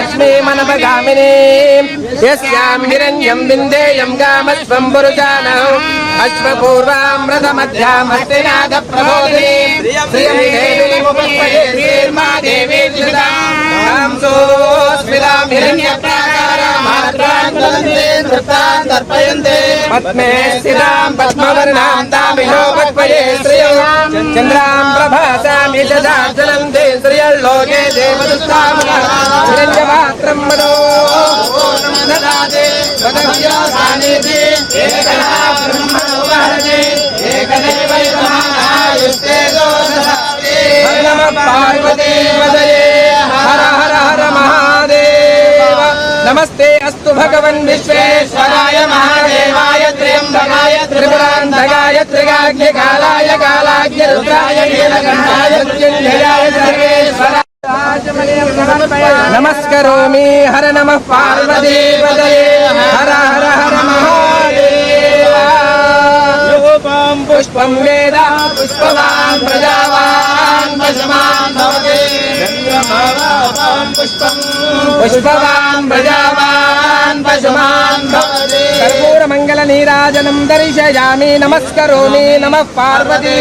లక్ష్మీమనపగామిని యస్యాం హిరణ్యం బిందేయం గామస్వం పురుషానౌ అశ్వపూర్వామృతమధ్యామస్తినాథ ప్రబోధిని శ్రియం దేవీముపస్మయే శ్రీర్మా దేవీ త్రిషదాం సోస్మితాం హిరణ్యప్రాకారమాత్రాంతర్పయంతే పద్మే స్థితాం పద్మవర్ణాం తామిహో పక్వయే శ్రియం చంద్రాం ప్రభాసాం యశదార్జనం తే దదాతే వదవ్యాసానేతి ఏకదా బ్రహ్మణో వహరతి ఏకదేవ మహాయుస్తే దోషదాతే నమ పార్వతీ పదయే హర హర హర మహాదేవ. నమస్తే అస్తు భగవన్ విశ్వేశ్వరాయ మహాదేవాయ త్ర్యంబకాయ త్రిపురాంతకాయ త్రిగాగ్నికాలాయ కాలాగ్ని రుద్రాయ నీలకంఠాయ మృత్యుంజయాయ సర్వేశ్వరాయ నమస్కరోమి. పశుమాన్ భవతి పుష్పం పుష్పవాన్ ప్రజావాన్ పశుమాన్ భవతి కర్పూర మంగళ నీరాజనం దర్శయామి నమస్కరోమి నమ పార్వతీ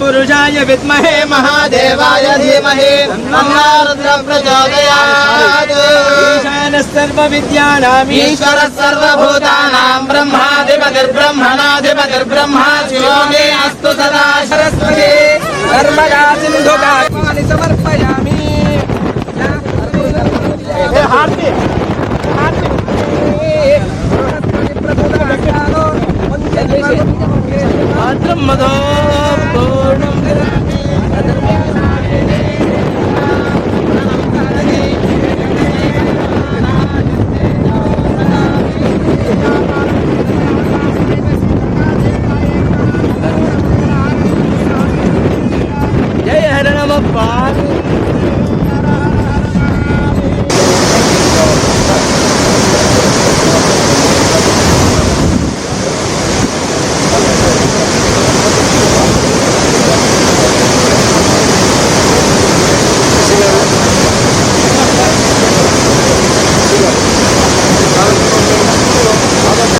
పురుషాయ విద్మహే మహాదేవాయ ధీమహి తన్నారుద్ర ప్రచోదయాత్ ఈశాన సర్వ విద్యానాం ఈశ్వర సర్వభూతానాం బ్రహ్మాధిపతిర్బ్రహ్మణాధిపతిర్బ్రహ్మ శివో మే అస్తు సదా సరస్వతి నర్మదా సింధు కాని సమర్పయామి భద్రం మదో